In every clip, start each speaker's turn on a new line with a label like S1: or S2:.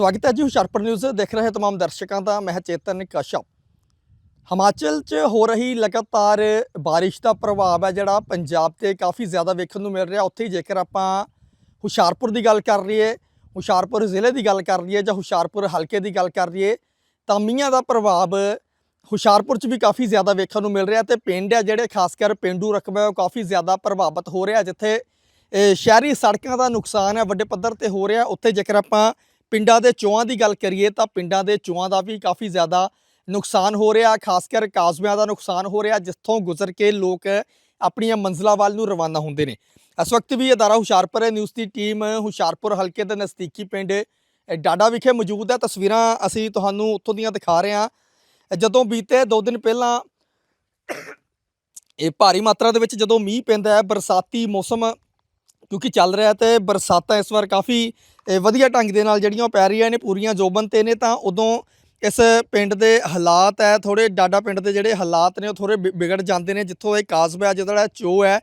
S1: ਸਵਾਗਤ ਹੈ ਜੀ ਹੁਸ਼ਿਆਰਪੁਰ ਨਿਊਜ਼। ਦੇਖ ਰਹੇ ਤਮਾਮ ਦਰਸ਼ਕਾਂ ਦਾ, ਮੈਂ ਚੇਤਨ ਕਸ਼ਪ ਹਿਮਾਚਲ 'ਚ ਹੋ ਰਹੀ ਲਗਾਤਾਰ ਬਾਰਿਸ਼ ਦਾ ਪ੍ਰਭਾਵ ਹੈ, ਜਿਹੜਾ ਪੰਜਾਬ ਤੇ ਕਾਫੀ ਜ਼ਿਆਦਾ ਵੇਖਣ ਨੂੰ ਮਿਲ ਰਿਹਾ। ਉੱਥੇ ਹੀ ਜੇਕਰ ਆਪਾਂ ਹੁਸ਼ਿਆਰਪੁਰ ਦੀ ਗੱਲ ਕਰ ਲਈਏ, ਹੁਸ਼ਿਆਰਪੁਰ ਜ਼ਿਲ੍ਹੇ ਦੀ ਗੱਲ ਕਰ ਲਈਏ ਜਾਂ ਹੁਸ਼ਿਆਰਪੁਰ ਹਲਕੇ ਦੀ ਗੱਲ ਕਰ ਲਈਏ, ਤਾਂ ਮੀਆਂ ਦਾ ਪ੍ਰਭਾਵ ਹੁਸ਼ਿਆਰਪੁਰ 'ਚ ਵੀ ਕਾਫੀ ਜ਼ਿਆਦਾ ਵੇਖਣ ਨੂੰ ਮਿਲ ਰਿਹਾ ਤੇ ਪਿੰਡ ਹੈ ਜਿਹੜੇ, ਖਾਸ ਕਰ ਪਿੰਡੂ ਰਕਬਾ, ਉਹ ਕਾਫੀ ਜ਼ਿਆਦਾ ਪ੍ਰਭਾਵਿਤ ਹੋ ਰਿਹਾ, ਜਿੱਥੇ ਸ਼ਹਿਰੀ ਸੜਕਾਂ ਦਾ ਨੁਕਸਾਨ ਹੈ, ਵੱਡੇ ਪੱਧਰ ਤੇ ਹੋ ਰਿਹਾ। ਉੱਥੇ ਜੇਕਰ ਆਪਾਂ ਪਿੰਡਾਂ ਦੇ ਚੋਆਂ ਦੀ ਗੱਲ ਕਰੀਏ ਤਾਂ ਪਿੰਡਾਂ ਦੇ ਚੋਆਂ ਦਾ ਵੀ ਕਾਫੀ ਜ਼ਿਆਦਾ ਨੁਕਸਾਨ ਹੋ ਰਿਹਾ, ਖਾਸ ਕਰ ਕਾਜ਼ਮਿਆਂ ਦਾ ਨੁਕਸਾਨ ਹੋ ਰਿਹਾ, ਜਿੱਥੋਂ ਗੁਜ਼ਰ ਕੇ ਲੋਕ ਆਪਣੀਆਂ ਮੰਜ਼ਲਾਂ ਵੱਲ ਨੂੰ ਰਵਾਨਾ ਹੁੰਦੇ ਨੇ। ਇਸ ਵਕਤ ਵੀ ਅਦਾਰਾ ਹੁਸ਼ਿਆਰਪੁਰ ਨਿਊਜ਼ ਦੀ ਟੀਮ ਹੁਸ਼ਿਆਰਪੁਰ ਹਲਕੇ ਦੇ ਨਜ਼ਦੀਕੀ ਪਿੰਡ ਡਾਡਾ ਵਿਖੇ ਮੌਜੂਦ ਹੈ। ਤਸਵੀਰਾਂ ਅਸੀਂ ਤੁਹਾਨੂੰ ਉੱਥੋਂ ਦੀਆਂ ਦਿਖਾ ਰਹੇ ਹਾਂ। ਜਦੋਂ ਬੀਤੇ 2 ਦਿਨ ਪਹਿਲਾਂ ਇਹ ਭਾਰੀ ਮਾਤਰਾ ਦੇ ਵਿੱਚ ਜਦੋਂ ਮੀਂਹ ਪੈਂਦਾ ਹੈ, ਬਰਸਾਤੀ ਮੌਸਮ ਕਿਉਂਕਿ ਚੱਲ ਰਿਹਾ ਤੇ ਬਰਸਾਤਾਂ ਇਸ ਵਾਰ ਕਾਫੀ ਵਧੀਆ ਢੰਗ ਦੇ ਨਾਲ ਜਿਹੜੀਆਂ ਉਹ ਪੈ ਰਹੀਆਂ ਨੇ, ਪੂਰੀਆਂ ਜੋਬਨ ਤੇ ਨੇ, ਤਾਂ ਉਦੋਂ ਇਸ ਪਿੰਡ ਦੇ ਹਾਲਾਤ ਹੈ ਥੋੜੇ ਡਾਡਾ ਪਿੰਡ ਦੇ ਜਿਹੜੇ ਹਾਲਾਤ ਨੇ, ਉਹ ਥੋੜੇ ਵਿਗੜ ਜਾਂਦੇ ਨੇ, ਜਿੱਥੋਂ ਇਹ ਕਾਸਬਾ ਜਿਹੜਾ ਚੋ ਹੈ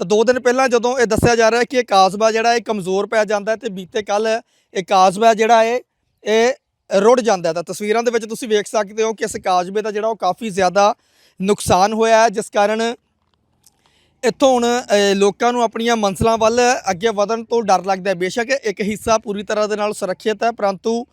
S1: ਤਾਂ ਦੋ ਦਿਨ ਪਹਿਲਾਂ ਜਦੋਂ ਇਹ ਦੱਸਿਆ ਜਾ ਰਿਹਾ ਕਿ ਇਹ ਕਾਸਬਾ ਜਿਹੜਾ, ਇਹ ਕਮਜ਼ੋਰ ਪੈ ਜਾਂਦਾ ਹੈ ਤੇ ਬੀਤੇ ਕੱਲ ਇਹ ਕਾਸਬਾ ਜਿਹੜਾ ਹੈ ਇਹ ਰੁੜ ਜਾਂਦਾ। ਤਾਂ ਤਸਵੀਰਾਂ ਦੇ ਵਿੱਚ ਤੁਸੀਂ ਵੇਖ ਸਕਦੇ ਹੋ ਕਿ ਇਸ ਕਾਸਬੇ ਦਾ ਜਿਹੜਾ, ਉਹ ਕਾਫੀ ਜ਼ਿਆਦਾ ਨੁਕਸਾਨ ਹੋਇਆ ਹੈ, ਜਿਸ ਕਾਰਨ ਇੱਥੋਂ ਹੁਣ ਲੋਕਾਂ ਨੂੰ ਆਪਣੀਆਂ ਮੰਜ਼ਲਾਂ ਵੱਲ ਅੱਗੇ ਵਧਣ ਤੋਂ ਡਰ ਲੱਗਦਾ ਹੈ। ਬੇਸ਼ੱਕ ਇੱਕ ਹਿੱਸਾ ਪੂਰੀ ਤਰ੍ਹਾਂ ਦੇ ਨਾਲ ਸੁਰੱਖਿਅਤ ਹੈ, ਪਰੰਤੂ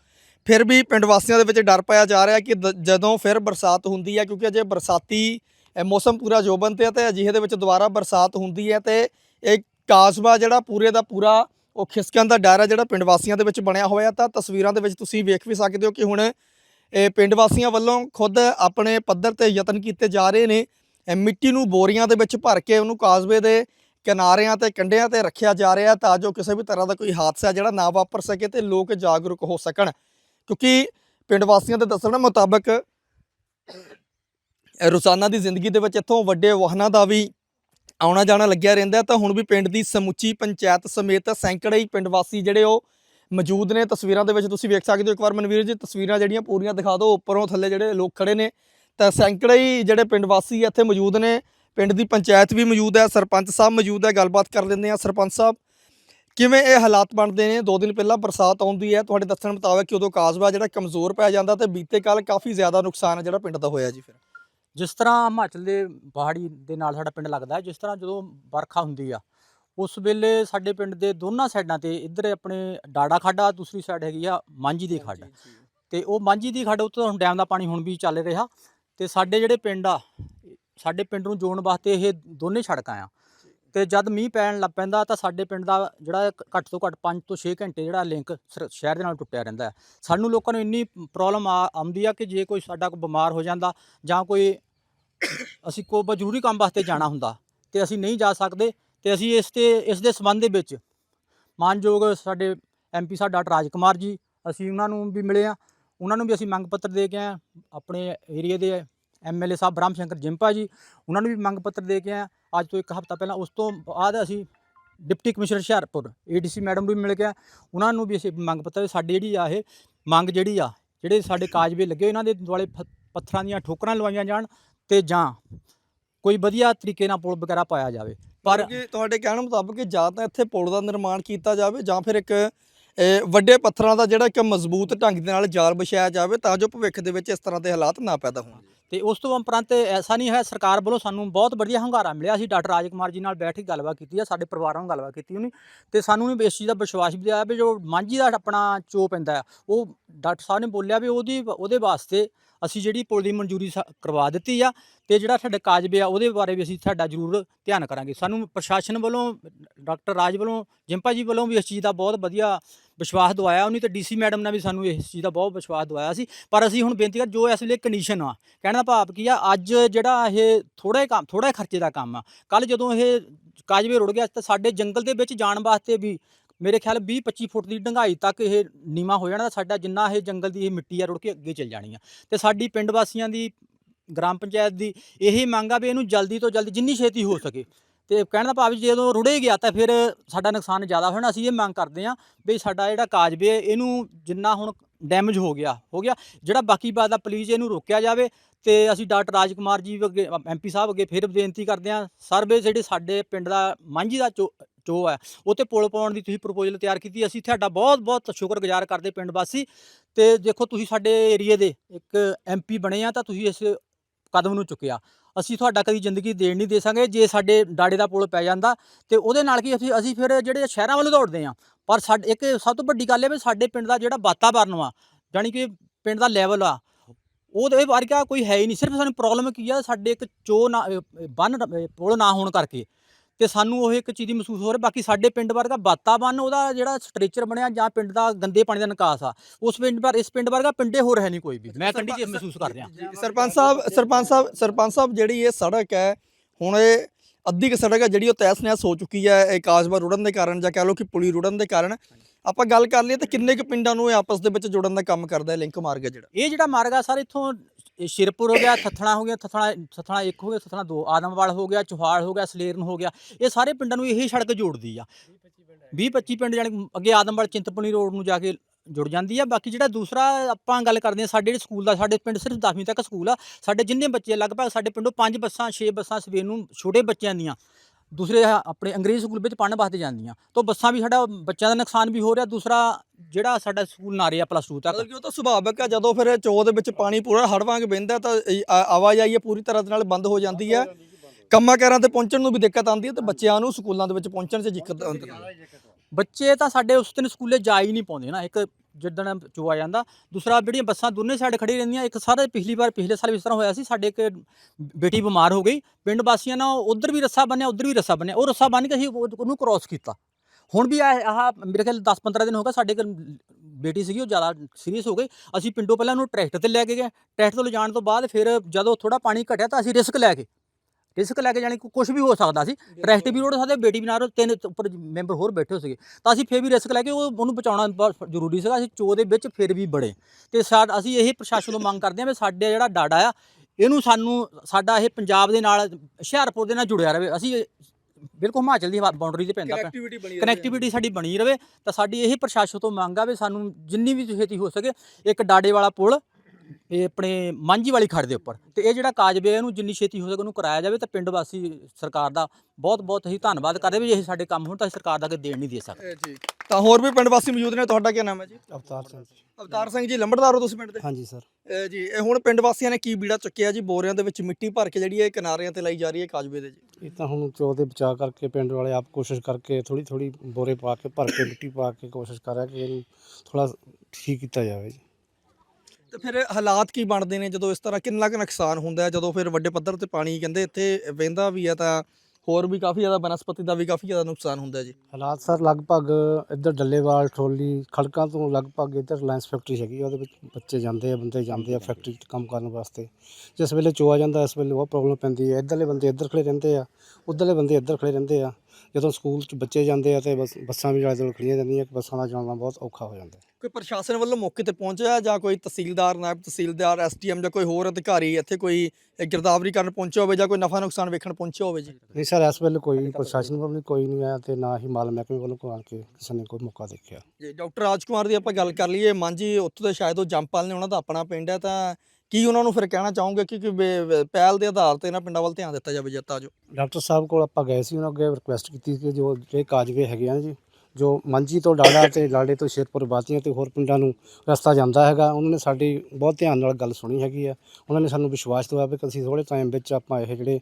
S1: ਫਿਰ ਵੀ ਪਿੰਡ ਵਾਸੀਆਂ ਦੇ ਵਿੱਚ ਡਰ ਪਾਇਆ ਜਾ ਰਿਹਾ ਕਿ ਦ- ਜਦੋਂ ਫਿਰ ਬਰਸਾਤ ਹੁੰਦੀ ਹੈ, ਕਿਉਂਕਿ ਅਜੇ ਬਰਸਾਤੀ ਮੌਸਮ ਪੂਰਾ ਜੋਬਨ ਤੇ ਹੈ ਤੇ ਅਜਿਹੇ ਦੇ ਵਿੱਚ ਦੁਬਾਰਾ ਬਰਸਾਤ ਹੁੰਦੀ ਹੈ ਤੇ ਇਹ ਕਾਸਬਾ ਜਿਹੜਾ ਪੂਰੇ ਦਾ ਪੂਰਾ, ਉਹ ਖਿਸਕਣ ਦਾ ਡਰ ਹੈ ਜਿਹੜਾ ਪਿੰਡ ਵਾਸੀਆਂ ਦੇ ਵਿੱਚ ਬਣਿਆ ਹੋਇਆ ਤਾਂ ਤਸਵੀਰਾਂ ਦੇ ਵਿੱਚ ਤੁਸੀਂ ਵੇਖ ਵੀ ਸਕਦੇ ਹੋ ਕਿ ਹੁਣ, ਇਹ ਪਿੰਡ ਵਾਸੀਆਂ ਵੱਲੋਂ ਖੁਦ ਆਪਣੇ ਪੱਧਰ ਤੇ ਯਤਨ ਕੀਤੇ ਜਾ ਰਹੇ ਨੇ। ਮਿੱਟੀ ਨੂੰ ਬੋਰੀਆਂ ਦੇ ਵਿੱਚ ਭਰ ਕੇ ਉਹਨੂੰ ਕਾਸਬੇ ਦੇ ਕਿਨਾਰਿਆਂ ਤੇ, ਕੰਢਿਆਂ ਤੇ ਰੱਖਿਆ ਜਾ ਰਿਹਾ ਤਾਂ ਜੋ ਕਿਸੇ ਵੀ ਤਰ੍ਹਾਂ ਦਾ ਕੋਈ ਹਾਦਸਾ ਜਿਹੜਾ ਨਾ ਵਾਪਰ ਸਕੇ ਤੇ ਲੋਕ ਜਾਗਰੂਕ ਹੋ ਸਕਣ। ਕਿਉਂਕਿ ਪਿੰਡ ਵਾਸੀਆਂ ਦੇ ਦੱਸਣ ਮੁਤਾਬਕ ਰੋਜ਼ਾਨਾ ਦੀ ਜ਼ਿੰਦਗੀ ਦੇ ਵਿੱਚ ਇੱਥੋਂ ਵੱਡੇ ਵਾਹਨਾਂ ਦਾ ਵੀ ਆਉਣਾ ਜਾਣਾ ਲੱਗਿਆ ਰਹਿੰਦਾ ਤਾਂ ਹੁਣ ਵੀ ਪਿੰਡ ਦੀ ਸਮੁੱਚੀ ਪੰਚਾਇਤ ਸਮੇਤ ਸੈਂਕੜੇ ਹੀ ਪਿੰਡ ਵਾਸੀ ਜਿਹੜੇ ਉਹ ਮੌਜੂਦ ਨੇ। ਤਸਵੀਰਾਂ ਦੇ ਵਿੱਚ ਤੁਸੀਂ ਵੇਖ ਸਕਦੇ ਹੋ ਇੱਕ ਵਾਰ ਮਨਵੀਰ ਜੀ, ਤਸਵੀਰਾਂ ਜਿਹੜੀਆਂ ਪੂਰੀਆਂ ਦਿਖਾ ਦਿਓ। ਉੱਪਰੋਂ ਥੱਲੇ ਜਿਹੜੇ ਲੋਕ ਖੜੇ ਨੇ। ਤਾਂ ਸੈਂਕੜੇ ਹੀ ਜਿਹੜੇ ਪਿੰਡ ਵਾਸੀ ਇੱਥੇ ਮੌਜੂਦ ਨੇ ਪਿੰਡ ਦੀ ਪੰਚਾਇਤ ਵੀ ਮੌਜੂਦ ਹੈ ਸਰਪੰਚ ਸਾਹਿਬ ਮੌਜੂਦ ਹੈ ਗੱਲਬਾਤ ਕਰ ਲੈਂਦੇ ਆ ਸਰਪੰਚ ਸਾਹਿਬ। ਕਿਵੇਂ ਇਹ ਹਾਲਾਤ ਬਣਦੇ ਨੇ? ਦੋ ਦਿਨ ਪਹਿਲਾਂ ਬਰਸਾਤ ਆਉਂਦੀ ਹੈ ਤੁਹਾਡੇ ਦੱਸਣ ਮੁਤਾਬਕ ਕਿ ਉਦੋਂ ਕਾਸਬਾ ਜਿਹੜਾ ਕਮਜ਼ੋਰ ਪੈ ਜਾਂਦਾ ਤੇ ਬੀਤੇ ਕੱਲ ਕਾਫੀ ਜ਼ਿਆਦਾ ਨੁਕਸਾਨ ਹੈ ਜਿਹੜਾ ਪਿੰਡ ਦਾ ਹੋਇਆ ਜੀ ਫਿਰ।
S2: ਜਿਸ ਤਰ੍ਹਾਂ ਹਿਮਾਚਲ ਦੇ ਪਹਾੜੀ ਦੇ ਨਾਲ ਸਾਡਾ ਪਿੰਡ ਲੱਗਦਾ ਹੈ ਜਿਸ ਤਰ੍ਹਾਂ ਜਦੋਂ ਵਰਖਾ ਹੁੰਦੀ ਆ ਉਸ ਵੇਲੇ ਸਾਡੇ ਪਿੰਡ ਦੇ ਦੋਨਾਂ ਸਾਈਡਾਂ ਤੇ ਇੱਧਰ ਆਪਣੇ ਡਾੜਾ ਖਾਡਾ ਦੂਸਰੀ ਸਾਈਡ ਹੈਗੀ ਆ ਮਾਂਜੀ ਦੀ ਖੱਡ। ਤੇ ਉਹ ਮਾਂਜੀ ਦੀ ਖੱਡ ਉੱਤੇ ਹੁਣ ਡੈਮ ਦਾ ਪਾਣੀ ਹੁਣ ਵੀ ਚੱਲ ਰਿਹਾ। ਤੇ ਸਾਡੇ ਜਿਹੜੇ ਪਿੰਡ ਆ, ਸਾਡੇ ਪਿੰਡ ਨੂੰ ਜੋੜਨ ਵਾਸਤੇ ਇਹ ਦੋਨੇ ਸੜਕਾਂ ਆ। ਤੇ ਜਦ ਮੀਂਹ ਪੈਣ ਲੱਗ ਪੈਂਦਾ ਤਾਂ ਸਾਡੇ ਪਿੰਡ ਦਾ ਜਿਹੜਾ ਘੱਟ ਤੋਂ ਘੱਟ 5 ਤੋਂ 6 ਘੰਟੇ ਜਿਹੜਾ ਲਿੰਕ ਸ਼ਹਿਰ ਦੇ ਨਾਲ ਟੁੱਟਿਆ ਰਹਿੰਦਾ ਸਾਨੂੰ ਲੋਕਾਂ ਨੂੰ ਇੰਨੀ ਪ੍ਰੋਬਲਮ ਆਉਂਦੀ ਆ ਕਿ ਜੇ ਕੋਈ ਸਾਡਾ ਕੋਈ ਬਿਮਾਰ ਹੋ ਜਾਂਦਾ ਜਾਂ ਕੋਈ ਅਸੀਂ ਕੋਈ ਬ- ਜ਼ਰੂਰੀ ਕੰਮ ਵਾਸਤੇ ਜਾਣਾ ਹੁੰਦਾ ਤੇ ਅਸੀਂ ਨਹੀਂ ਜਾ ਸਕਦੇ ਤੇ ਅਸੀਂ ਇਸ ਤੇ, ਇਸ ਦੇ ਸੰਬੰਧ ਦੇ ਵਿੱਚ ਮਾਨਯੋਗ ਸਾਡੇ ਐਮਪੀ ਸਾਡਾ ਡਾਕਟਰ ਰਾਜ ਕੁਮਾਰ ਜੀ, ਅਸੀਂ ਉਹਨਾਂ ਨੂੰ ਵੀ ਮਿਲੇ ਆ ਉਹਨਾਂ ਨੂੰ ਵੀ ਅਸੀਂ ਮੰਗ ਪੱਤਰ ਦੇ ਕੇ ਆਏ ਆਪਣੇ ਏਰੀਆ ਦੇ ਐਮਐਲਏ ਸਾਹਿਬ ਬ੍ਰਹਮ ਸ਼ੰਕਰ ਜਿੰਪਾ ਜੀ, ਉਹਨਾਂ ਨੂੰ ਵੀ ਮੰਗ ਪੱਤਰ ਦੇ ਕੇ ਆਏ ਅੱਜ ਤੋਂ ਇੱਕ ਹਫ਼ਤਾ ਪਹਿਲਾਂ ਉਸ ਤੋਂ ਬਾਅਦ ਅਸੀਂ deputy commissioner Hoshiarpur ADC madam ਨੂੰ ਵੀ ਮਿਲ ਗਿਆ ਉਹਨਾਂ ਨੂੰ ਵੀ ਅਸੀਂ ਮੰਗ ਪੱਤਰ, ਸਾਡੀ ਜਿਹੜੀ ਆ ਇਹ ਮੰਗ ਜਿਹੜੀ ਆ, ਜਿਹੜੇ ਸਾਡੇ ਕਾਜਵੇ ਲੱਗੇ ਇਹਨਾਂ ਦੇ ਦੁਆਲੇ ਫ- ਪੱਥਰਾਂ ਦੀਆਂ ਠੋਕਰਾਂ ਲਵਾਈਆਂ ਜਾਣ ਤੇ ਜਾਂ ਕੋਈ ਵਧੀਆ ਤਰੀਕੇ ਨਾਲ ਪੁਲ ਵਗੈਰਾ ਪਾਇਆ ਜਾਵੇ। ਪਰ
S1: ਤੁਹਾਡੇ ਕਹਿਣ ਮੁਤਾਬਕ ਜਾਂ ਤਾਂ ਇੱਥੇ ਪੁਲ ਦਾ ਨਿਰਮਾਣ ਕੀਤਾ ਜਾਵੇ ਜਾਂ ਫਿਰ ਇੱਕ ਵੱਡੇ ਪੱਥਰਾਂ ਦਾ ਜਿਹੜਾ ਇੱਕ ਮਜ਼ਬੂਤ ਢੰਗ ਦੇ ਨਾਲ ਜਾਲ ਵਿਛਾਇਆ ਜਾਵੇ ਤਾਂ ਜੋ ਭਵਿੱਖ ਦੇ ਵਿੱਚ ਇਸ ਤਰ੍ਹਾਂ ਦੇ ਹਾਲਾਤ ਨਾ ਪੈਦਾ ਹੋਣ।
S2: ਤੇ ਉਸ ਤੋਂ ਉਪਰੰਤ ਐਸਾ ਨਹੀਂ ਹੈ ਸਰਕਾਰ ਵੱਲੋਂ ਸਾਨੂੰ ਬਹੁਤ ਵਧੀਆ ਹੰਗਾਰਾ ਮਿਲਿਆ। ਅਸੀਂ ਡਾਕਟਰ ਰਾਜ ਕੁਮਾਰ ਜੀ ਨਾਲ ਬੈਠ ਕੇ ਗੱਲਬਾਤ ਕੀਤੀ ਆ ਸਾਡੇ ਪਰਿਵਾਰਾਂ ਨਾਲ ਗੱਲਬਾਤ ਕੀਤੀ ਉਹਨੇ। ਤੇ ਸਾਨੂੰ ਵੀ ਇਸ ਚੀਜ਼ ਦਾ ਵਿਸ਼ਵਾਸ ਵੀ ਦਿਆ ਵੀ ਜੋ ਮਾਂਝੀ ਦਾ ਆਪਣਾ ਚੋ ਪੈਂਦਾ ਹੈ, ਉਹ ਡਾਕਟਰ ਸਾਹਿਬ ਨੇ ਬੋਲਿਆ ਵੀ ਉਹਦੀ ਉਹਦੇ ਵਾਸਤੇ ਅਸੀਂ ਜਿਹੜੀ ਪੁਲ ਦੀ ਮਨਜ਼ੂਰੀ ਸਾ- ਕਰਵਾ ਦਿੱਤੀ ਆ ਤੇ ਜਿਹੜਾ ਸਾਡੇ ਕਾਜਬੇ ਆ ਉਹਦੇ ਬਾਰੇ ਵੀ ਅਸੀਂ ਸਾਡਾ ਜ਼ਰੂਰ ਧਿਆਨ ਕਰਾਂਗੇ। ਸਾਨੂੰ ਪ੍ਰਸ਼ਾਸਨ ਵੱਲੋਂ ਡਾਕਟਰ ਰਾਜ ਵੱਲੋਂ ਜਿੰਪਾ ਜੀ ਵੱਲੋਂ ਵੀ ਇਸ ਚੀਜ਼ ਦਾ ਬਹੁਤ ਵਧੀਆ ਵਿਸ਼ਵਾਸ ਦਵਾਇਆ। ਉਹਨੇ ਤੇ ਡੀਸੀ ਮੈਡਮ ਨੇ ਵੀ ਸਾਨੂੰ ਇਸ ਚੀਜ਼ ਦਾ ਬਹੁਤ ਵਿਸ਼ਵਾਸ ਦਵਾਇਆ ਸੀ। ਪਰ ਅਸੀਂ ਹੁਣ ਬੇਨਤੀ ਕਰ ਜੋ ਇਸ ਵੇਲੇ ਕੰਡੀਸ਼ਨ ਆ ਕਹਿਣਾ ਦਾ ਭਾਵ ਕੀ ਆ ਅੱਜ ਜਿਹੜਾ ਇਹ ਥੋੜਾ ਕੰਮ ਥੋੜਾ ਖਰਚੇ ਦਾ ਕੰਮ ਆ। ਕੱਲ ਜਦੋਂ ਇਹ ਕਾਜਵੇ ਰੁੜ ਗਿਆ ਤਾਂ ਸਾਡੇ ਜੰਗਲ ਦੇ ਵਿੱਚ ਜਾਣ ਵਾਸਤੇ ਵੀ ਮੇਰੇ ਖਿਆਲ 20 25 ਫੁੱਟ ਦੀ ਡੰਗਾਈ ਤੱਕ ਇਹ ਨੀਵਾ ਹੋ ਜਾਣਾ ਸਾਡਾ ਜਿੰਨਾ ਇਹ ਜੰਗਲ ਦੀ ਇਹ ਮਿੱਟੀ ਆ ਰੁੜ ਕੇ ਅੱਗੇ ਚੱਲ ਜਾਣੀ ਆ। ਤੇ ਸਾਡੀ ਪਿੰਡ ਵਾਸੀਆਂ ਦੀ ਗ੍ਰਾਮ ਪੰਚਾਇਤ ਦੀ ਇਹੀ ਮੰਗ ਆ ਵੀ ਇਹਨੂੰ ਜਲਦੀ ਤੋਂ ਜਲਦੀ ਜਿੰਨੀ ਛੇਤੀ ਹੋ ਸਕੇ। ਤੇ ਕਹਿਣ ਦਾ ਭਾਵ ਵੀ ਜਦੋਂ ਰੁੜੇ ਗਿਆ ਤਾਂ ਫਿਰ ਸਾਡਾ ਨੁਕਸਾਨ ਜ਼ਿਆਦਾ ਹੋਣਾ ਅਸੀਂ ਇਹ ਮੰਗ ਕਰਦੇ ਹਾਂ ਵੀ ਸਾਡਾ ਜਿਹੜਾ ਕਾਜਵੇ ਹੈ, ਇਹਨੂੰ ਜਿੰਨਾ ਹੁਣ ਡੈਮੇਜ ਹੋ ਗਿਆ ਹੋ ਗਿਆ। ਜਿਹੜਾ ਬਾਕੀ ਬਾਤ ਦਾ ਪਲੀਜ਼ ਇਹਨੂੰ ਰੋਕਿਆ ਜਾਵੇ ਤੇ ਅਸੀਂ ਡਾਕਟਰ ਰਾਜ ਕੁਮਾਰ ਜੀ ਅੱਗੇ ਐਮਪੀ ਸਾਹਿਬ ਅੱਗੇ ਫਿਰ ਬੇਨਤੀ ਕਰਦੇ ਹਾਂ, ਸਰਵੇ ਜਿਹੜੇ ਸਾਡੇ ਪਿੰਡ ਦਾ ਮਾਂਝੀ ਦਾ ਚੋ ਚੋ ਹੈ ਉਹ ਤੇ ਪੁਲ ਪਾਉਣ ਦੀ ਤੁਸੀਂ ਪ੍ਰਪੋਜ਼ਲ ਤਿਆਰ ਕੀਤੀ। ਅਸੀਂ ਤੁਹਾਡਾ ਬਹੁਤ ਬਹੁਤ ਸ਼ੁਕਰਗੁਜ਼ਾਰ ਕਰਦੇ ਪਿੰਡ ਵਾਸੀ। ਤੇ ਦੇਖੋ ਤੁਸੀਂ ਸਾਡੇ ਏਰੀਏ ਦੇ ਇੱਕ ਐਮਪੀ ਬਣੇ ਆ ਤਾਂ ਤੁਸੀਂ ਇਸ ਕਦਮ ਨੂੰ ਚੁੱਕਿਆ। ਅਸੀਂ ਤੁਹਾਡਾ ਕਦੀ ਜ਼ਿੰਦਗੀ ਦੇਣ ਨਹੀਂ ਦੇ ਸਾਂਗੇ ਜੇ ਸਾਡੇ ਡਾੜੇ ਦਾ ਪੁਲ ਪੈ ਜਾਂਦਾ, ਤੇ ਉਹਦੇ ਨਾਲ ਕੀ ਅਸੀਂ ਅਸੀਂ ਫਿਰ ਜਿਹੜੇ ਸ਼ਹਿਰਾਂ ਵੱਲ ਦੌੜਦੇ ਆ ਪਰ ਸਾਡੇ, ਇੱਕ ਸਭ ਤੋਂ ਵੱਡੀ ਗੱਲ ਇਹ ਵੀ ਸਾਡੇ ਪਿੰਡ ਦਾ ਜਿਹੜਾ ਵਾਤਾਵਰਨ ਵਾ, ਜਾਣੀ ਕਿ ਪਿੰਡ ਦਾ ਲੈਵਲ ਆ, ਉਹਦੇ ਵਰਗਾ ਕੋਈ ਹੈ ਹੀ ਨਹੀਂ। ਸਿਰਫ ਸਾਨੂੰ ਪ੍ਰੋਬਲਮ ਕੀ ਆ, ਸਾਡੇ ਇੱਕ ਚੋ ਨਾ ਬੰਨ ਪੁਲ ਨਾ ਹੋਣ ਕਰਕੇ। ਤੇ ਸਾਨੂੰ ਉਹ ਇੱਕ ਚੀਜ਼ ਦੀ ਮਹਿਸੂਸ ਹੋ ਰਹੀ ਬਾਕੀ ਸਾਡੇ ਪਿੰਡ ਵਰਗਾ ਵਾਤਾਵਰਨ ਉਹਦਾ ਜਿਹੜਾ ਸਟ੍ਰਕਚਰ ਬਣਿਆ ਜਾਂ ਪਿੰਡ ਦਾ ਗੰਦੇ ਪਾਣੀ ਦਾ ਨਿਕਾਸ ਆ ਉਸ ਪਿੰਡ ਪਰ ਇਸ ਪਿੰਡ ਵਰਗਾ ਪਿੰਡੇ ਹੋਰ ਹੈ ਨਹੀਂ ਕੋਈ ਵੀ। ਮੈਂ ਕੰਡੀ 'ਚ ਮਹਿਸੂਸ ਕਰ ਰਿਹਾ।
S1: ਸਰਪੰਚ ਸਾਹਿਬ ਸਰਪੰਚ ਸਾਹਿਬ ਸਰਪੰਚ ਸਾਹਿਬ ਜਿਹੜੀ ਇਹ ਸੜਕ ਹੈ ਹੁਣ ਇਹ ਅੱਧੀ ਕੁ ਸੜਕ ਹੈ ਜਿਹੜੀ ਉਹ ਤਹਿਸ ਨਹਿਸ ਹੋ ਚੁੱਕੀ ਹੈ ਇਹ ਕਾਸਬਾ ਰੁੜਨ ਦੇ ਕਾਰਨ ਜਾਂ ਕਹ ਲਓ ਕਿ ਪੁਲੀ ਰੁੜਨ ਦੇ ਕਾਰਨ। ਆਪਾਂ ਗੱਲ ਕਰ ਲਈਏ ਤਾਂ ਕਿੰਨੇ ਕੁ ਪਿੰਡਾਂ ਨੂੰ ਇਹ ਆਪਸ ਦੇ ਵਿੱਚ ਜੋੜਨ ਦਾ ਕੰਮ ਕਰਦਾ ਹੈ ਲਿੰਕ ਮਾਰਗ ਹੈ ਜਿਹੜਾ?
S2: ਇਹ ਜਿਹੜਾ ਮਾਰਗ ਆ ਸਰ ਇੱਥੋਂ ਇਹ ਸ਼ਿਰਪੁਰ ਹੋ ਗਿਆ, ਥਥਣਾ ਹੋ ਗਿਆ, ਥਥਣਾ ਥਥਣਾ ਇੱਕ ਹੋ ਗਿਆ, ਥਥਣਾ ਦੋ, ਆਦਮਵਾਲ ਹੋ ਗਿਆ ਚੋਹਾਲ ਹੋ ਗਿਆ, ਸਲੇਰਨ ਹੋ ਗਿਆ, ਇਹ ਸਾਰੇ ਪਿੰਡਾਂ ਨੂੰ ਇਹੀ ਸੜਕ ਜੋੜਦੀ ਆ। 20 25 ਪਿੰਡ ਜਾਣੀ ਅੱਗੇ ਆਦਮਵਾਲ ਚਿੰਤਪੁਰਨੀ ਰੋਡ ਨੂੰ ਜਾ ਕੇ ਜੁੜ ਜਾਂਦੀ ਆ, ਬਾਕੀ ਜਿਹੜਾ ਦੂਸਰਾ ਆਪਾਂ ਗੱਲ ਕਰਦੇ ਆ ਸਾਡੇ ਜਿਹੜੇ ਸਕੂਲ ਦਾ, ਸਾਡੇ ਪਿੰਡ ਸਿਰਫ 10ਵੀਂ ਤੱਕ ਸਕੂਲ ਆ, ਸਾਡੇ ਜਿੰਨੇ ਬੱਚੇ ਲਗਭਗ ਸਾਡੇ ਪਿੰਡੋਂ ਪੰਜ ਬੱਸਾਂ 6 ਬੱਸਾਂ ਸਵੇਰ ਨੂੰ ਛੋਟੇ ਬੱਚਿਆਂ ਦੀਆਂ ਦੂਸਰੇ ਆਪਣੇ ਅੰਗਰੇਜ਼ੀ ਸਕੂਲ ਵਿੱਚ ਪੜ੍ਹਨ ਵਾਸਤੇ ਜਾਂਦੀਆਂ। ਤੋਂ ਬੱਸਾਂ ਵੀ ਸਾਡਾ ਬੱਚਿਆਂ ਦਾ ਨੁਕਸਾਨ ਵੀ ਹੋ ਰਿਹਾ ਦੂਸਰਾ ਜਿਹੜਾ ਸਾਡਾ ਸਕੂਲ ਨਾ ਰਿਹਾ ਪਲੱਸ 2 ਤੱਕ।
S1: ਮਤਲਬ ਕਿ ਉਹ ਤਾਂ ਸੁਭਾਵਕ ਹੈ ਜਦੋਂ ਫਿਰ ਚੋ ਦੇ ਵਿੱਚ ਪਾਣੀ ਪੂਰਾ ਹੜ ਵਾਂਗ ਵਹਿੰਦਾ ਤਾਂ ਇਹ ਆ- ਆਵਾਜਾਈ ਹੈ ਪੂਰੀ ਤਰ੍ਹਾਂ ਦੇ ਨਾਲ ਬੰਦ ਹੋ ਜਾਂਦੀ ਹੈ। ਕੰਮਾਂ ਕਾਰਾਂ ਤੇ ਪਹੁੰਚਣ ਨੂੰ ਵੀ ਦਿੱਕਤ ਆਉਂਦੀ ਹੈ ਤੇ ਬੱਚਿਆਂ ਨੂੰ ਸਕੂਲਾਂ ਦੇ ਵਿੱਚ ਪਹੁੰਚਣ 'ਚ ਦਿੱਕਤ ਆਉਂਦੀ ਹੈ।
S2: ਬੱਚੇ ਤਾਂ ਸਾਡੇ ਉਸ ਦਿਨ ਸਕੂਲੇ ਜਾ ਹੀ ਨਹੀਂ ਪਾਉਂਦੇ ਨਾ ਇੱਕ ਜਿੱਦਣ ਚੋ ਆ ਜਾਂਦਾ। ਦੂਸਰਾ, ਜਿਹੜੀਆਂ ਬੱਸਾਂ ਦੋਨੇ ਸਾਈਡ ਖੜੀ ਰਹਿੰਦੀਆਂ, ਇੱਕ ਸਾਰੇ ਪਿਛਲੀ ਵਾਰ, ਪਿਛਲੇ ਸਾਲ ਵੀ ਇਸ ਤਰ੍ਹਾਂ ਹੋਇਆ ਸੀ, ਸਾਡੇ ਇੱਕ ਬੇਟੀ ਬਿਮਾਰ ਹੋ ਗਈ। ਪਿੰਡ ਵਾਸੀਆਂ ਨੇ ਉਧਰ ਵੀ ਰੱਸਾ ਬੰਨਿਆ, ਉਧਰ ਵੀ ਰੱਸਾ ਬੰਨਿਆ। ਉਹ ਰੱਸਾ ਬੰਨ ਕੇ ਅਸੀਂ ਉਹਨੂੰ ਕ੍ਰਾਸ ਕੀਤਾ। ਹੁਣ ਵੀ ਆਹ ਮੇਰੇ ਖਿਆਲ 10 15 ਦਿਨ ਹੋ ਗਏ, ਸਾਡੇ ਬੇਟੀ ਸੀਗੀ, ਉਹ ਜ਼ਿਆਦਾ ਸੀਰੀਅਸ ਹੋ ਗਈ। ਅਸੀਂ ਪਿੰਡੋਂ ਪਹਿਲਾਂ ਉਹਨੂੰ ਟਰੈਕਟਰ ਤੇ ਲੈ ਕੇ ਗਏ। ਟਰੈਕਟਰ ਤੋਂ ਲਿਜਾਣ ਤੋਂ ਬਾਅਦ ਫਿਰ ਜਦੋਂ ਥੋੜਾ ਪਾਣੀ ਘਟਿਆ ਤਾਂ ਅਸੀਂ ਰਿਸਕ ਲੈ ਕੇ ਰਿਸਕ ਲੈ ਕੇ ਜਾਣੀ ਕੁਝ ਵੀ ਹੋ ਸਕਦਾ ਸੀ। ਟਰੈਕਟਰ ਵੀ ਰੋੜ ਸਕਦੇ ਬੇਟੀ ਨਾਲ ਤਿੰਨ ਉੱਪਰ ਮੈਂਬਰ ਹੋਰ ਬੈਠੇ ਹੋ ਸੀਗੇ। ਤਾਂ ਅਸੀਂ ਫਿਰ ਵੀ ਰਿਸਕ ਲੈ ਕੇ ਉਹ ਉਹਨੂੰ ਬਚਾਉਣਾ ਜ਼ਰੂਰੀ ਸੀਗਾ। ਅਸੀਂ ਚੋ ਦੇ ਵਿੱਚ ਫਿਰ ਵੀ ਬੜੇ। ਤੇ ਸਾਡ ਅਸੀਂ ਇਹ ਪ੍ਰਸ਼ਾਸਨ ਤੋਂ ਮੰਗ ਕਰਦੇ ਹਾਂ ਵੀ ਸਾਡੇ ਜਿਹੜਾ ਡਾਡਾ ਆ ਇਹਨੂੰ ਸਾਨੂੰ ਸਾਡਾ ਇਹ ਪੰਜਾਬ ਦੇ ਨਾਲ ਹੁਸ਼ਿਆਰਪੁਰ ਦੇ ਨਾਲ ਜੁੜਿਆ ਰਵੇ। ਅਸੀਂ ਬਿਲਕੁਲ ਹਿਮਾਚਲ ਦੀ ਬਾਉਂਡਰੀ ਤੇ ਪੈਂਦਾ
S1: ਕਨੈਕਟੀਵਿਟੀ
S2: ਸਾਡੀ ਬਣੀ ਰਵੇ। ਤਾਂ ਸਾਡੀ ਇਹ ਪ੍ਰਸ਼ਾਸਨ ਤੋਂ ਮੰਗ ਆ ਵੀ ਸਾਨੂੰ ਜਿੰਨੀ ਵੀ ਛੇਤੀ ਹੋ ਸਕੇ ਇੱਕ ਡਾਡੇ ਵਾਲਾ ਪੁਲ ਇਹ ਆਪਣੇ ਮਾਂਝੀ ਵਾਲੀ ਖੜ ਦੇ ਉੱਪਰ। ਤੇ ਇਹ ਜਿਹੜਾ ਕਾਜਵੇ ਇਹਨੂੰ ਜਿੰਨੀ ਛੇਤੀ ਹੋ ਸਕੇ ਉਹਨੂੰ ਕਰਾਇਆ ਜਾਵੇ ਤਾਂ ਪਿੰਡ ਵਾਸੀ ਸਰਕਾਰ ਦਾ ਬਹੁਤ ਬਹੁਤ ਅਸੀਂ ਧੰਨਵਾਦ ਕਰਦੇ ਵੀ ਇਹ ਸਾਡੇ ਕੰਮ ਹੋਣ ਤਾਂ ਅਸੀਂ ਸਰਕਾਰ ਦਾ ਅੱਗੇ ਦੇਣ ਨਹੀਂ ਦੇ ਸਕਦੇ।
S1: ਜੀ। ਤਾਂ ਹੋਰ ਵੀ ਪਿੰਡ ਵਾਸੀ ਮੌਜੂਦ ਨੇ ਤੁਹਾਡਾ ਕੀ ਨਾਮ ਹੈ ਜੀ?
S3: ਅਵਤਾਰ ਸਿੰਘ ਜੀ।
S1: ਅਵਤਾਰ ਸਿੰਘ ਜੀ ਲੰਬੜਦਾਰ ਹੋ ਤੁਸੀਂ ਪਿੰਡ ਦੇ?
S3: ਹਾਂਜੀ ਸਰ।
S1: ਜੀ ਇਹ ਹੁਣ ਪਿੰਡ ਵਾਸੀਆਂ ਨੇ ਕੀ ਬੀੜਾ ਚੁੱਕਿਆ ਜੀ ਬੋਰਿਆਂ ਦੇ ਵਿੱਚ ਮਿੱਟੀ ਭਰ ਕੇ ਜਿਹੜੀ ਇਹ ਕਿਨਾਰਿਆਂ ਤੇ ਲਾਈ ਜਾ ਰਹੀ ਹੈ ਕਾਜਵੇ ਦੇ ਜੀ?
S3: ਇਹ ਤਾਂ ਹੁਣ ਚੋ ਦੇ ਬਚਾ ਕਰਕੇ ਪਿੰਡ ਵਾਲੇ ਆਪ ਕੋਸ਼ਿਸ਼ ਕਰਕੇ ਥੋੜੀ ਥੋੜੀ ਬੋਰੇ ਪਾ ਕੇ ਭਰ ਕੇ ਮਿੱਟੀ ਪਾ ਕੇ ਕੋਸ਼ਿਸ਼ ਕਰ ਰਿਹਾ ਕਿ ਇਹਨੂੰ ਥੋੜਾ ਠੀਕ ਕੀਤਾ ਜਾਵੇ ਜੀ।
S1: ਤੇ ਫਿਰ ਹਾਲਾਤ ਕੀ ਬਣਦੇ ਨੇ? ਜਦੋਂ ਇਸ ਤਰ੍ਹਾਂ ਕਿੰਨਾ ਕੁ ਨੁਕਸਾਨ ਹੁੰਦਾ ਹੈ? ਜਦੋਂ ਫਿਰ ਵੱਡੇ ਪੱਧਰ ਤੇ ਪਾਣੀ ਕਹਿੰਦੇ ਇੱਥੇ ਵਹਿੰਦਾ ਵੀ ਹੈ ਤਾਂ ਹੋਰ ਵੀ ਕਾਫੀ ਜ਼ਿਆਦਾ ਬਨਸਪਤੀ ਦਾ ਵੀ ਕਾਫੀ ਜ਼ਿਆਦਾ ਨੁਕਸਾਨ ਹੁੰਦਾ ਜੀ।
S3: ਹਾਲਾਤ ਸਰ ਲਗਭਗ ਇੱਧਰ ਡੱਲੇਵਾਲ ਠੋਲੀ ਖੜਕਾਂ ਤੋਂ ਲਗਭਗ ਇੱਧਰ ਰਿਲਾਇੰਸ ਫੈਕਟਰੀ ਹੈਗੀ ਆ, ਉਹਦੇ ਵਿੱਚ ਬੱਚੇ ਜਾਂਦੇ ਆ ਬੰਦੇ ਜਾਂਦੇ ਆ ਫੈਕਟਰੀ 'ਚ ਕੰਮ ਕਰਨ ਵਾਸਤੇ। ਜਿਸ ਵੇਲੇ ਚੋਆ ਜਾਂਦਾ ਇਸ ਵੇਲੇ ਬਹੁਤ ਪ੍ਰੋਬਲਮ ਪੈਂਦੀ ਹੈ। ਇੱਧਰਲੇ ਬੰਦੇ ਇੱਧਰ ਖੜੇ ਰਹਿੰਦੇ ਆ ਉੱਧਰਲੇ ਬੰਦੇ ਇੱਧਰ ਖੜੇ ਰਹਿੰਦੇ ਆ। ਜਦੋਂ ਸਕੂਲ 'ਚ ਬੱਚੇ ਜਾਂਦੇ ਆ ਤੇ ਬਸ ਬੱਸਾਂ ਵੀ ਜ਼ਿਆਦਾ ਖੜੀਆਂ ਜਾਂਦੀਆਂ ਕਿ ਬੱਸਾਂ ਦਾ ਜਾਣਾ ਬਹੁਤ ਔਖਾ ਹੋ ਜਾਂਦਾ। ਹੈ।
S1: ਕੋਈ ਪ੍ਰਸ਼ਾਸਨ ਵੱਲੋਂ ਮੌਕੇ ਤੇ ਪਹੁੰਚਿਆ ਜਾਂ ਕੋਈ ਤਹਿਸੀਲਦਾਰ ਨਾਇਬ ਤਹਿਸੀਲਦਾਰ ਐਸਟੀਐਮ ਜਾਂ ਕੋਈ ਹੋਰ ਅਧਿਕਾਰੀ ਇੱਥੇ ਕੋਈ ਗਿਰਦਾਵਰੀ ਕਰਨ ਪਹੁੰਚਿਆ ਹੋਵੇ ਜਾਂ ਕੋਈ ਨਫਾ ਨੁਕਸਾਨ ਵੇਖਣ ਪਹੁੰਚਿਆ ਹੋਵੇ ਜੀ?
S3: ਨਹੀਂ ਸਰ ਇਸ ਵੇਲੇ ਕੋਈ ਪ੍ਰਸ਼ਾਸਨ ਵੱਲੋਂ ਕੋਈ ਨਹੀਂ ਆਇਆ ਤੇ ਨਾ ਹੀ ਮਾਲ ਮਹਿਕਮੇ ਵੱਲੋਂ ਕੋਈ ਆਣ ਕੇ ਕਿਸੇ ਨੇ ਕੋਈ ਮੌਕਾ ਦੇਖਿਆ।
S1: ਜੀ ਡਾਕਟਰ ਰਾਜਕੁਮਾਰ ਦੀ ਆਪਾਂ ਗੱਲ ਕਰ ਲਈਏ। ਮਾਂਜੀ ਉੱਥੋਂ ਦੇ ਸ਼ਾਇਦ ਉਹ ਜੰਪਾਲ ਨੇ ਉਹਨਾਂ ਦਾ ਆਪਣਾ ਪਿੰਡ ਹੈ ਤਾਂ ਕੀ ਉਹਨਾਂ ਨੂੰ ਫਿਰ ਕਹਿਣਾ ਚਾਹੋਗੇ ਕਿ ਕਿ ਵੇ- ਪਹਿਲ ਦੇ ਆਧਾਰ ਤੇ ਇਹਨਾਂ ਪਿੰਡਾਂ ਵੱਲ ਧਿਆਨ ਦਿੱਤਾ ਜਾਵੇ ਜੱਤਾ ਜੋ?
S3: ਡਾਕਟਰ ਸਾਹਿਬ ਕੋਲ ਆਪਾਂ ਗਏ ਸੀ, ਉਹਨਾਂ ਅੱਗੇ ਰਿਕੁਐਸਟ ਕੀਤੀ ਸੀ ਕਿ ਜੋ, ਜਿਹੜੇ ਕਾਜਵੇ ਹੈਗੇ ਆ ਜੀ ਜੋ ਮੰਜੀ ਤੋਂ ਡਾਲਾ ਤੇ ਡਾਲੇ ਤੋਂ ਸ਼ੇਰਪੁਰ ਬਾਤੀਆਂ ਤੇ ਹੋਰ ਪਿੰਡਾਂ ਨੂੰ ਰਸਤਾ ਜਾਂਦਾ ਹੈਗਾ, ਉਹਨਾਂ ਨੇ ਸਾਡੀ ਬਹੁਤ ਧਿਆਨ ਨਾਲ ਗੱਲ ਸੁਣੀ ਹੈਗੀ ਆ। ਉਹਨਾਂ ਨੇ ਸਾਨੂੰ ਵਿਸ਼ਵਾਸ ਦਿਵਾਇਆ ਵੀ ਅਸੀਂ ਥੋੜੇ ਟਾਈਮ ਵਿੱਚ ਆਪਾਂ ਇਹ ਜਿਹੜੇ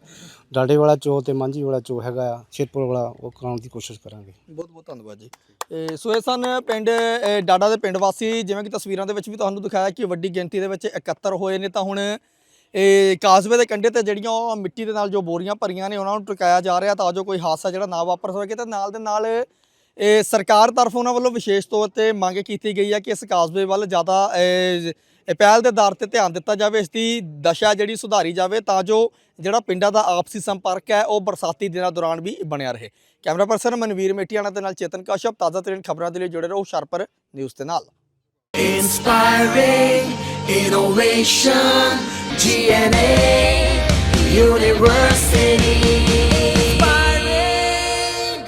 S3: ਡਾਡੇ ਵਾਲਾ ਚੋ ਤੇ ਮੰਜੀ ਵਾਲਾ ਚੋ ਹੈਗਾ ਆ, ਸ਼ੇਰਪੁਰ ਵਾਲਾ, ਉਹ ਕਰਾਉਣ ਦੀ ਕੋਸ਼ਿਸ਼ ਕਰਾਂਗੇ।
S1: ਬਹੁਤ ਬਹੁਤ ਧੰਨਵਾਦ ਜੀ। ਇਹ ਸੋ ਇਹ ਸਨ ਪਿੰਡ, ਇਹ ਡਾਡਾ ਦੇ ਪਿੰਡ ਵਾਸੀ, ਜਿਵੇਂ ਕਿ ਤਸਵੀਰਾਂ ਦੇ ਵਿੱਚ ਵੀ ਤੁਹਾਨੂੰ ਦਿਖਾਇਆ ਕਿ ਵੱਡੀ ਗਿਣਤੀ ਦੇ ਵਿੱਚ ਇਕੱਤਰ ਹੋਏ ਨੇ, ਤਾਂ ਹੁਣ ਇਹ ਕਾਸਵੇ ਦੇ ਕੰਢੇ ਤੇ ਜਿਹੜੀਆਂ ਉਹ ਮਿੱਟੀ ਦੇ ਨਾਲ ਜੋ ਬੋਰੀਆਂ ਭਰੀਆਂ ਨੇ, ਉਹਨਾਂ ਨੂੰ ਟਿਕਾਇਆ ਜਾ ਰਿਹਾ, ਤਾਂ ਜੋ ਕੋਈ ਹਾਦਸਾ ਜਿਹੜਾ ਨਾ ਵਾਪਰ ਸਕੇ ਤੇ ਨਾਲ ਦੇ ਨਾਲ ਇਹ ਸਰਕਾਰ ਤਰਫੋਂ ਉਹਨਾਂ ਵੱਲੋਂ ਵਿਸ਼ੇਸ਼ ਤੌਰ ਤੇ ਮੰਗ ਕੀਤੀ ਗਈ ਹੈ ਕਿ ਇਸ ਕਾਸਵੇ ਵੱਲ ਜ਼ਿਆਦਾ ਇਹ ਪਹਿਲ ਦੇ ਆਧਾਰ ਤੇ ਧਿਆਨ ਦਿੱਤਾ ਜਾਵੇ ਇਸ ਦੀ ਦਸ਼ਾ ਜਿਹੜੀ ਸੁਧਾਰੀ ਜਾਵੇ ਤਾਂ ਜੋ ਜਿਹੜਾ ਪਿੰਡਾਂ ਦਾ ਆਪਸੀ ਸੰਪਰਕ ਹੈ ਉਹ ਬਰਸਾਤੀ ਦਿਨਾਂ ਦੌਰਾਨ ਵੀ ਬਣਿਆ ਰਹੇ ਕੈਮਰਾ ਪਰਸਨ ਮਨਵੀਰ ਮੇਟੀਆਣਾ ਦੇ ਨਾਲ ਚੇਤਨ ਕਸ਼ਪ ਤਾਜ਼ਾ ਤਰੀਨ ਖਬਰਾਂ ਦੇ ਲਈ ਜੁੜੇ ਰਹੋ ਸ਼ਰਪਰ ਨਿਊਜ਼ ਦੇ ਨਾਲ
S4: Inspiring innovation, GNA University.